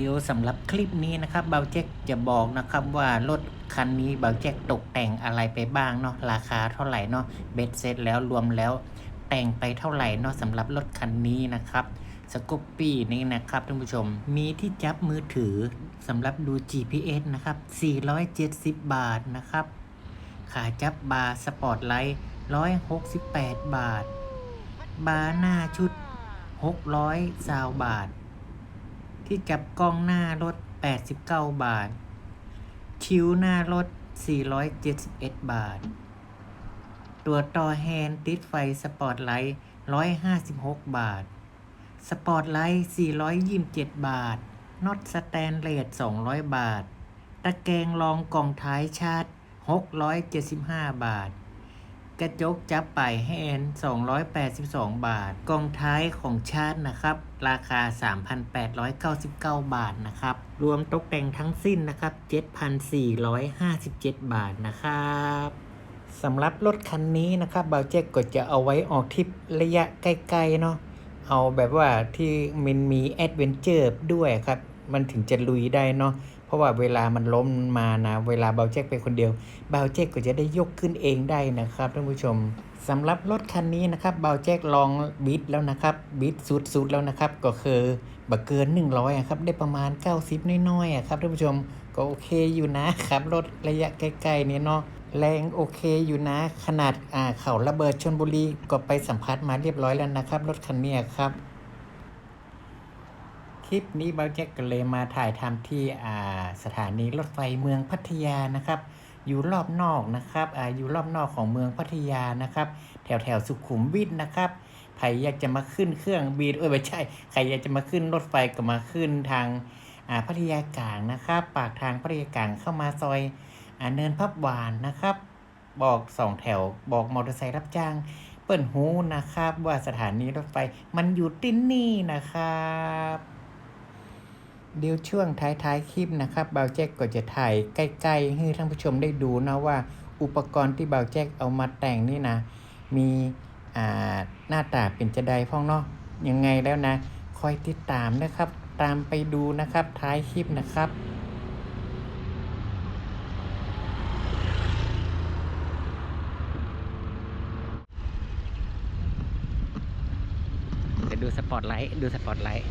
เดี๋ยวสำหรับคลิปนี้นะครับเบาแจ็คจะบอกนะครับว่ารถคันนี้เบาแจ็คตกแต่งอะไรไปบ้างเนาะราคาเท่าไหร่เนาะเบ็ดเสร็จแล้วรวมแล้วแต่งไปเท่าไหร่เนาะสำหรับรถคันนี้นะครับสกูปปี้นี้นะครับท่านผู้ชม มีที่จับมือถือสำหรับดู GPS นะครับ 470 บาทนะครับ ขาจับบาร์สปอร์ตไลท์ 168 บาท บาร์หน้าชุด 600ซาวบาท ที่จับกล้องหน้ารถ 89 บาทชิวหน้ารถ 471 บาท ตัวต่อแฮนด์ติดไฟสปอร์ตไลท์ 156 บาท สปอร์ตไลท์ 427 บาทน็อตสแตนเลส200 บาท ตะแกรงรองกล่องท้ายชาร์จ675 บาท กระจกจับป่ายแฮนด์282 บาทกลองท้ายของชาร์จนะครับ ราคา 3,899 บาทนะครับ รวมตกแต่งทั้งสิ้นนะครับ 7,457 บาทนะครับสำหรับรถคันนี้นะครับบาเจ๊กก็จะเอาไว้ออกทริประยะใกล้ๆเนาะเอาแบบว่าที่มันมีแอดเวนเจอร์ด้วยครับ มันถึงจะลุยได้เนาะ เพราะว่าเวลามันล้มมานะเวลาเบาแจ็คไปคนเดียวเบาแจ็คก็จะได้ยกขึ้นเองได้นะครับท่านผู้ชมสำหรับรถคันนี้นะครับเบาแจ็คลองบิดแล้วนะครับบิดสุดๆแล้วนะครับก็คือบักเกิน 100อะครับได้ประมาณ 90 น้อยๆอะครับท่านผู้ชมก็โอเคอยู่นะครับรถระยะใกล้ๆนี้เนาะแรงโอเคอยู่นะ ขนาดอ่าเขาระเบิดชนบุรีก็ไปสัมผัสมาเรียบร้อยแล้วนะครับ รถคันนี้ครับ ลิปนี้เบาแจ็คก็เลยมาถ่ายทำที่สถานีรถไฟเมืองพัทยานะครับ อยู่รอบนอกนะครับออยู่รอบนอกของเมืองพัทยานะครับ แถวแถวสุขุมวิทนะครับใครอยากจะมาขึ้นเครื่องบินเอ้ยไม่ใช่ใครอยากจะมาขึ้นรถไฟก็มาขึ้นทางพัทยากลางนะครับ ปากทางพัทยากลางเข้ามาซอยอเนินพับหวานนะครับ บอกสองแถวบอกมอเตอร์ไซค์รับจ้างเปิ่นหูนะครับ ว่าสถานีรถไฟมันอยู่ที่นี่นะครับ เดี๋ยวช่วงท้ายๆคลิปนะครับเบาแจ็คก็จะถ่ายใกล้ๆ ให้ท่านผู้ชมได้ดูนะว่า อุปกรณ์ที่เบาแจ็คเอามาแต่งนี่นะ มีหน้าตาเป็นจะใดพ้องเนาะยังไงแล้วนะ คอยติดตามนะครับ ตามไปดูนะครับท้ายคลิปนะครับเดี๋ยวดูสปอตไลท์ดูสปอตไลท์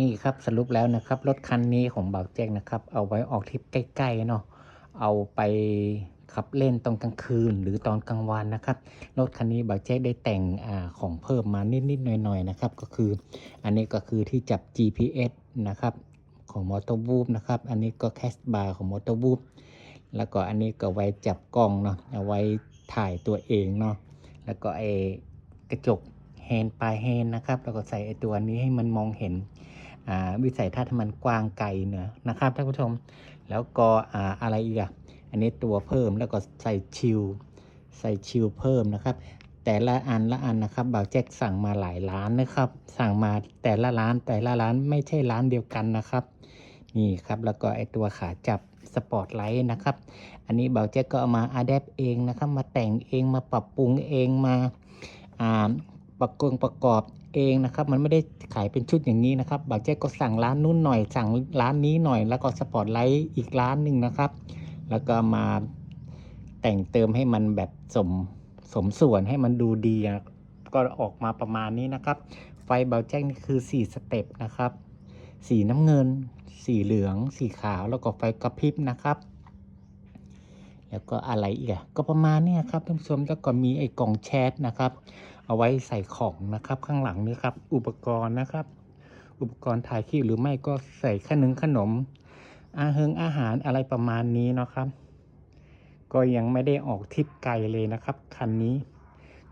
นะครับสรุปแล้วนะครับรถคันนี้ของบ่าวแจ้งนะครับ เอาไว้ออกทริปใกล้ๆเนาะเอาไปขับเล่นตอนกลางคืนหรือตอนกลางวันนะครับรถคันนี้บ่าวแจ้งได้แต่งอของเพิ่มมานิดๆหน่อยๆนะครับ ก็คืออันนี้ก็คือที่จับ GPS นะครับของมอเตอร์บูฟนะครับ อันนี้ก็แคสบาร์ของมอเตอร์บูฟแล้วก็อันนี้ก็ไว้จับกล้องเนาะเอาไว้ถ่ายตัวเองเนาะแล้วก็ไอกระจกแฮนปลายแฮนนะครับ แล้วก็ใส่ไอตัวนี้ให้มันมองเห็น วิสัยทัศน์มันกว้างไกลเนอะนะครับท่านผู้ชม แล้วก็อ่าอะไรอีกอะอันนี้ตัวเพิ่มแล้วก็ใส่ชิลใส่ชิลเพิ่มนะครับ แต่ละอันละอันนะครับบ่าวแจ็คสั่งมาหลายร้านนะครับ สั่งมาแต่ละร้านแต่ละร้านไม่ใช่ร้านเดียวกันนะครับนี่ครับแล้วก็ไอตัวขาจับสปอตไลท์นะครับ อันนี้บ่าวแจ็คก็เอามาอัดแอปเองนะครับ มาแต่งเองมาปรับปรุงเองมาอ่าประกงประกอบ เองนะครับ มันไม่ได้ขายเป็นชุดอย่างนี้นะครับบางเจ๊ก็สั่งร้านนู้นหน่อย สั่งร้านนี้หน่อย แล้วก็สปอตไลท์อีกร้านหนึ่งนะครับ แล้วก็มาแต่งเติมให้มันแบบสมสมส่วนให้มันดูดีก็ออกมาประมาณนี้นะครับ ไฟเบาแจ้งนี่คือ 4 สเต็ปนะครับ สีน้ำเงิน สีเหลือง สีขาวแล้วก็ไฟกระพริบนะครับ แล้วก็อะไรอีกอะก็ประมาณเนี้ยครับท่านผู้ชมแล้วก็มีไอ้กล่องแชทนะครับ เอาไว้ใส่ของนะครับข้างหลังนี่ครับ อุปกรณ์นะครับ อุปกรณ์ถ่ายคลิปหรือไม่ก็ใส่ขนมขนม อาเฮงอาหารอะไรประมาณนี้นะครับ ก็ยังไม่ได้ออกทริปไกลเลยนะครับคันนี้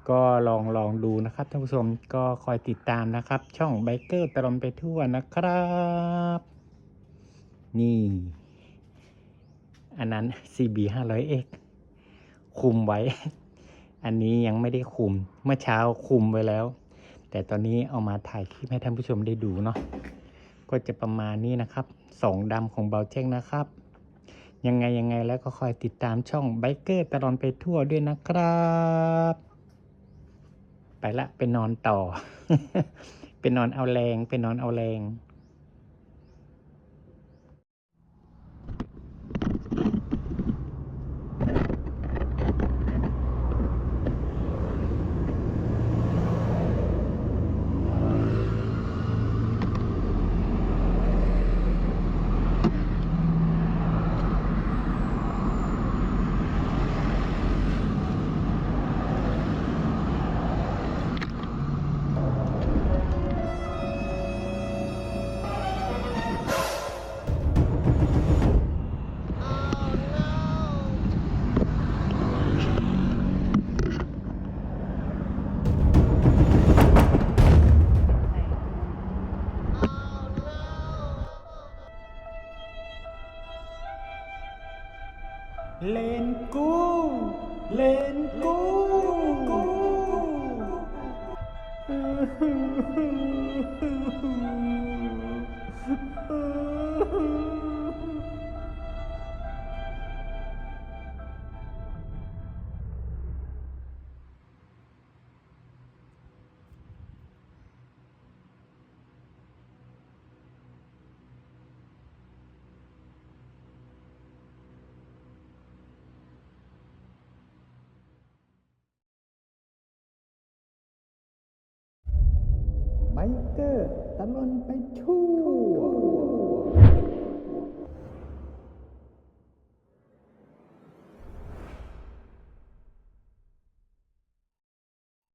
ก็ลองลองดูนะครับท่านผู้ชมก็คอยติดตามนะครับ ช่องไบเกอร์ตลอนไปทั่วนะครับ นี่ อันนั้น CB 500X คุมไว้ อันนี้ยังไม่ได้คุม เมื่อเช้าคุมไว้แล้ว แต่ตอนนี้เอามาถ่ายคลิปให้ท่านผู้ชมได้ดูเนาะ ก็จะประมาณนี้นะครับสองดำของเบาเจ้งนะครับ ยังไงยังไงแล้วก็คอยติดตามช่องไบเกอร์ตลอนไปทั่วด้วยนะครับ ไปละไปนอนต่อ ไปนอนเอาแรงไปนอนเอาแรง ไบ เกอร์ตลอนไปทั่ว